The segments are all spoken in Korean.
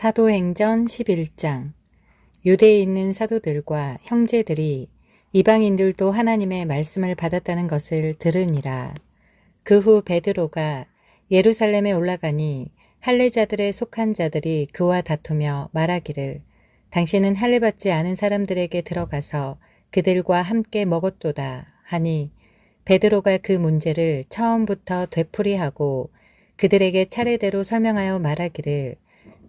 사도행전 11장 유대에 있는 사도들과 형제들이 이방인들도 하나님의 말씀을 받았다는 것을 들으니라. 그 후 베드로가 예루살렘에 올라가니 할례자들의 속한 자들이 그와 다투며 말하기를 당신은 할례 받지 않은 사람들에게 들어가서 그들과 함께 먹었도다 하니 베드로가 그 문제를 처음부터 되풀이하고 그들에게 차례대로 설명하여 말하기를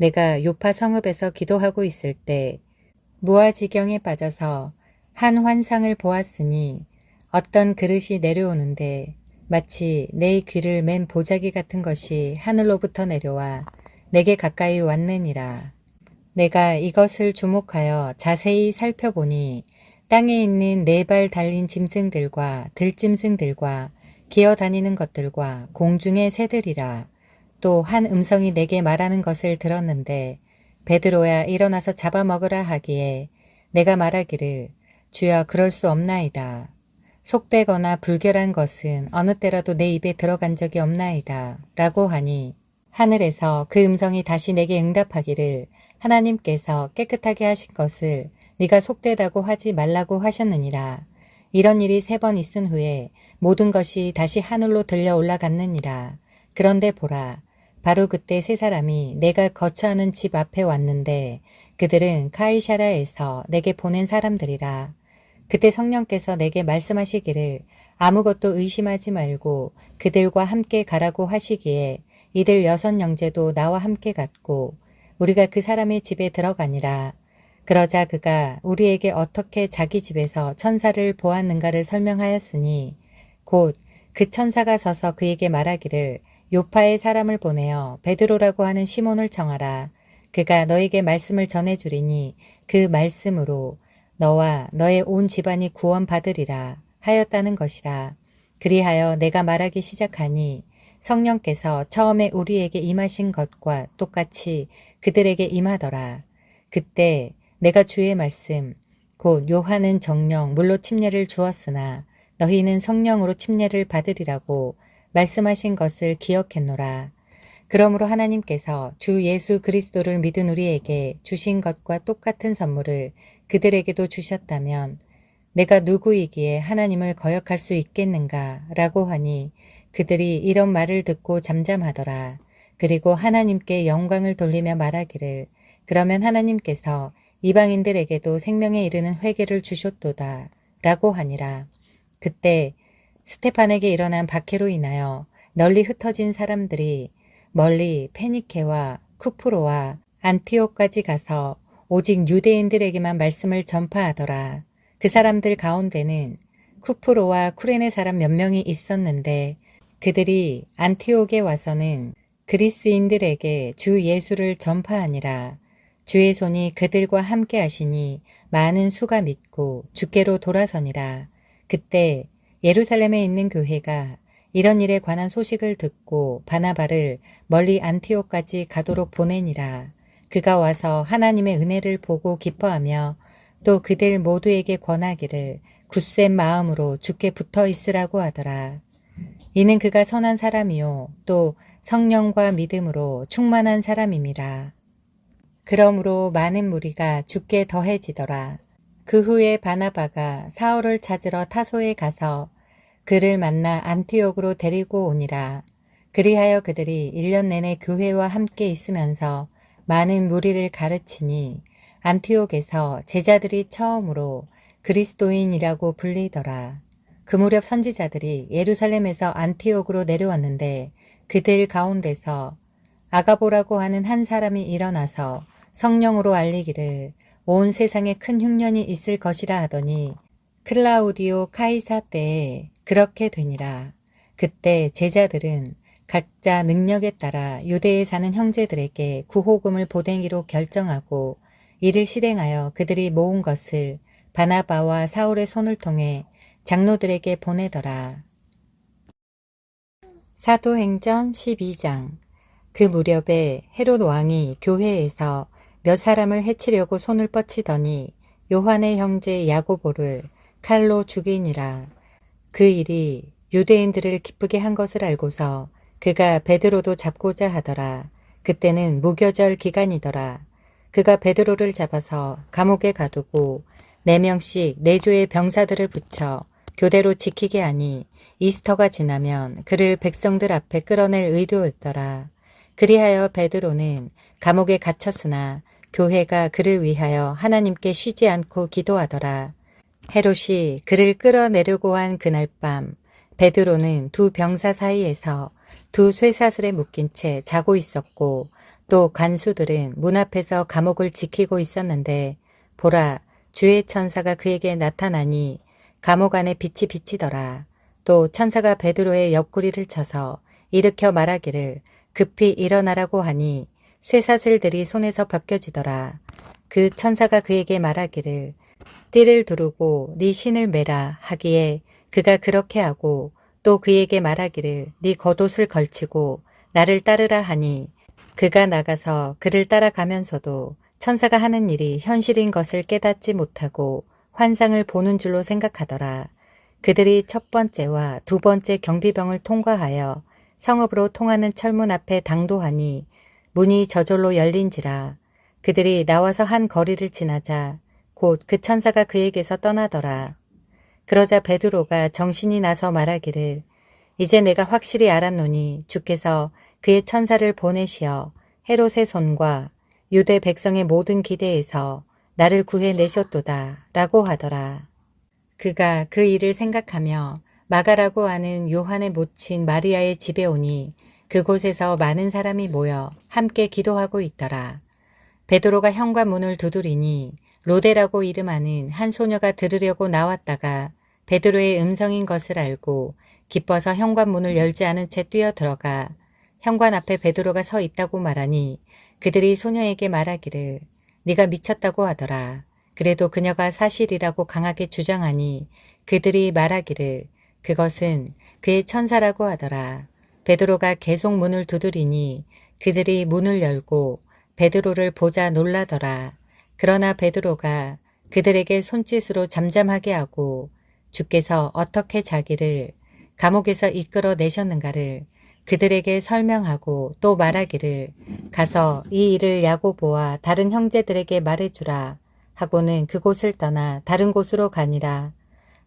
내가 요파 성읍에서 기도하고 있을 때 무아지경에 빠져서 한 환상을 보았으니 어떤 그릇이 내려오는데 마치 내 귀를 맨 보자기 같은 것이 하늘로부터 내려와 내게 가까이 왔느니라. 내가 이것을 주목하여 자세히 살펴보니 땅에 있는 네 발 달린 짐승들과 들짐승들과 기어 다니는 것들과 공중의 새들이라. 또 한 음성이 내게 말하는 것을 들었는데 베드로야 일어나서 잡아먹으라 하기에 내가 말하기를 주여 그럴 수 없나이다. 속되거나 불결한 것은 어느 때라도 내 입에 들어간 적이 없나이다. 라고 하니 하늘에서 그 음성이 다시 내게 응답하기를 하나님께서 깨끗하게 하신 것을 네가 속되다고 하지 말라고 하셨느니라. 이런 일이 세 번 있은 후에 모든 것이 다시 하늘로 들려 올라갔느니라. 그런데 보라. 바로 그때 세 사람이 내가 거처하는 집 앞에 왔는데 그들은 카이샤라에서 내게 보낸 사람들이라. 그때 성령께서 내게 말씀하시기를 아무것도 의심하지 말고 그들과 함께 가라고 하시기에 이들 여섯 영제도 나와 함께 갔고 우리가 그 사람의 집에 들어가니라. 그러자 그가 우리에게 어떻게 자기 집에서 천사를 보았는가를 설명하였으니 곧 그 천사가 서서 그에게 말하기를 요파의 사람을 보내어 베드로라고 하는 시몬을 청하라. 그가 너에게 말씀을 전해주리니 그 말씀으로 너와 너의 온 집안이 구원받으리라 하였다는 것이라. 그리하여 내가 말하기 시작하니 성령께서 처음에 우리에게 임하신 것과 똑같이 그들에게 임하더라. 그때 내가 주의 말씀, 곧 요한은 정령 물로 침례를 주었으나 너희는 성령으로 침례를 받으리라고 말씀하신 것을 기억했노라. 그러므로 하나님께서 주 예수 그리스도를 믿은 우리에게 주신 것과 똑같은 선물을 그들에게도 주셨다면 내가 누구이기에 하나님을 거역할 수 있겠는가 라고 하니 그들이 이런 말을 듣고 잠잠하더라. 그리고 하나님께 영광을 돌리며 말하기를 그러면 하나님께서 이방인들에게도 생명에 이르는 회개를 주셨도다 라고 하니라. 그때 스테판에게 일어난 박해로 인하여 널리 흩어진 사람들이 멀리 페니케와 쿠프로와 안티오까지 가서 오직 유대인들에게만 말씀을 전파하더라. 그 사람들 가운데는 쿠프로와 쿠레네 사람 몇 명이 있었는데 그들이 안티옥에 와서는 그리스인들에게 주 예수를 전파하니라. 주의 손이 그들과 함께 하시니 많은 수가 믿고 주께로 돌아서니라. 그때 예루살렘에 있는 교회가 이런 일에 관한 소식을 듣고 바나바를 멀리 안티옥까지 가도록 보내니라. 그가 와서 하나님의 은혜를 보고 기뻐하며 또 그들 모두에게 권하기를 굳센 마음으로 주께 붙어 있으라고 하더라. 이는 그가 선한 사람이요 또 성령과 믿음으로 충만한 사람임이라. 그러므로 많은 무리가 죽게 더해지더라. 그 후에 바나바가 사울을 찾으러 타소에 가서 그를 만나 안티옥으로 데리고 오니라. 그리하여 그들이 1년 내내 교회와 함께 있으면서 많은 무리를 가르치니 안티옥에서 제자들이 처음으로 그리스도인이라고 불리더라. 그 무렵 선지자들이 예루살렘에서 안티옥으로 내려왔는데 그들 가운데서 아가보라고 하는 한 사람이 일어나서 성령으로 알리기를 온 세상에 큰 흉년이 있을 것이라 하더니 클라우디오 카이사 때에 그렇게 되니라. 그때 제자들은 각자 능력에 따라 유대에 사는 형제들에게 구호금을 보내기로 결정하고 이를 실행하여 그들이 모은 것을 바나바와 사울의 손을 통해 장로들에게 보내더라. 사도행전 12장 그 무렵에 헤롯 왕이 교회에서 몇 사람을 해치려고 손을 뻗치더니 요한의 형제 야고보를 칼로 죽이니라. 그 일이 유대인들을 기쁘게 한 것을 알고서 그가 베드로도 잡고자 하더라. 그때는 무교절 기간이더라. 그가 베드로를 잡아서 감옥에 가두고 네 명씩 내조의 병사들을 붙여 교대로 지키게 하니 이스터가 지나면 그를 백성들 앞에 끌어낼 의도였더라. 그리하여 베드로는 감옥에 갇혔으나 교회가 그를 위하여 하나님께 쉬지 않고 기도하더라. 헤롯이 그를 끌어내려고 한 그날 밤 베드로는 두 병사 사이에서 두 쇠사슬에 묶인 채 자고 있었고 또 간수들은 문 앞에서 감옥을 지키고 있었는데 보라 주의 천사가 그에게 나타나니 감옥 안에 빛이 비치더라. 또 천사가 베드로의 옆구리를 쳐서 일으켜 말하기를 급히 일어나라고 하니 쇠사슬들이 손에서 벗겨지더라. 그 천사가 그에게 말하기를 띠를 두르고 네 신을 매라 하기에 그가 그렇게 하고 또 그에게 말하기를 네 겉옷을 걸치고 나를 따르라 하니 그가 나가서 그를 따라가면서도 천사가 하는 일이 현실인 것을 깨닫지 못하고 환상을 보는 줄로 생각하더라. 그들이 첫 번째와 두 번째 경비병을 통과하여 성읍으로 통하는 철문 앞에 당도하니 문이 저절로 열린지라 그들이 나와서 한 거리를 지나자 곧 그 천사가 그에게서 떠나더라. 그러자 베드로가 정신이 나서 말하기를 이제 내가 확실히 알았노니 주께서 그의 천사를 보내시어 헤롯의 손과 유대 백성의 모든 기대에서 나를 구해내셨도다 라고 하더라. 그가 그 일을 생각하며 마가라고 하는 요한의 모친 마리아의 집에 오니 그곳에서 많은 사람이 모여 함께 기도하고 있더라. 베드로가 현관문을 두드리니 로데라고 이름하는 한 소녀가 들으려고 나왔다가 베드로의 음성인 것을 알고 기뻐서 현관문을 열지 않은 채 뛰어 들어가 현관 앞에 베드로가 서 있다고 말하니 그들이 소녀에게 말하기를 네가 미쳤다고 하더라. 그래도 그녀가 사실이라고 강하게 주장하니 그들이 말하기를 그것은 그의 천사라고 하더라. 베드로가 계속 문을 두드리니 그들이 문을 열고 베드로를 보자 놀라더라. 그러나 베드로가 그들에게 손짓으로 잠잠하게 하고 주께서 어떻게 자기를 감옥에서 이끌어 내셨는가를 그들에게 설명하고 또 말하기를 가서 이 일을 야고보와 다른 형제들에게 말해주라 하고는 그곳을 떠나 다른 곳으로 가니라.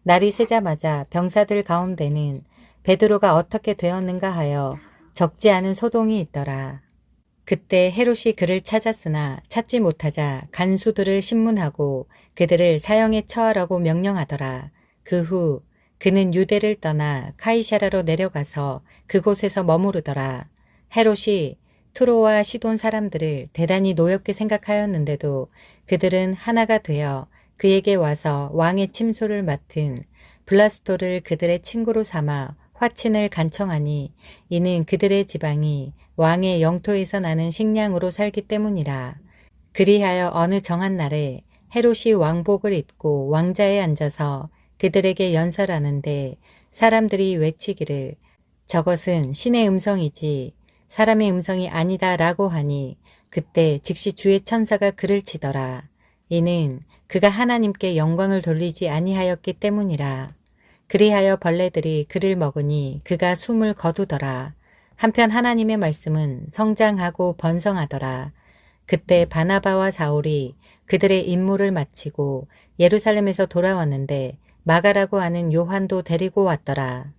날이 새자마자 병사들 가운데는 베드로가 어떻게 되었는가 하여 적지 않은 소동이 있더라. 그때 헤롯이 그를 찾았으나 찾지 못하자 간수들을 신문하고 그들을 사형에 처하라고 명령하더라. 그 후 그는 유대를 떠나 카이샤라로 내려가서 그곳에서 머무르더라. 헤롯이 투로와 시돈 사람들을 대단히 노엽게 생각하였는데도 그들은 하나가 되어 그에게 와서 왕의 침소를 맡은 블라스토를 그들의 친구로 삼아 화친을 간청하니 이는 그들의 지방이 왕의 영토에서 나는 식량으로 살기 때문이라. 그리하여 어느 정한 날에 헤롯이 왕복을 입고 왕자에 앉아서 그들에게 연설하는데 사람들이 외치기를 저것은 신의 음성이지 사람의 음성이 아니다 라고 하니 그때 즉시 주의 천사가 그를 치더라. 이는 그가 하나님께 영광을 돌리지 아니하였기 때문이라. 그리하여 벌레들이 그를 먹으니 그가 숨을 거두더라. 한편 하나님의 말씀은 성장하고 번성하더라. 그때 바나바와 사울이 그들의 임무를 마치고 예루살렘에서 돌아왔는데 마가라고 하는 요한도 데리고 왔더라.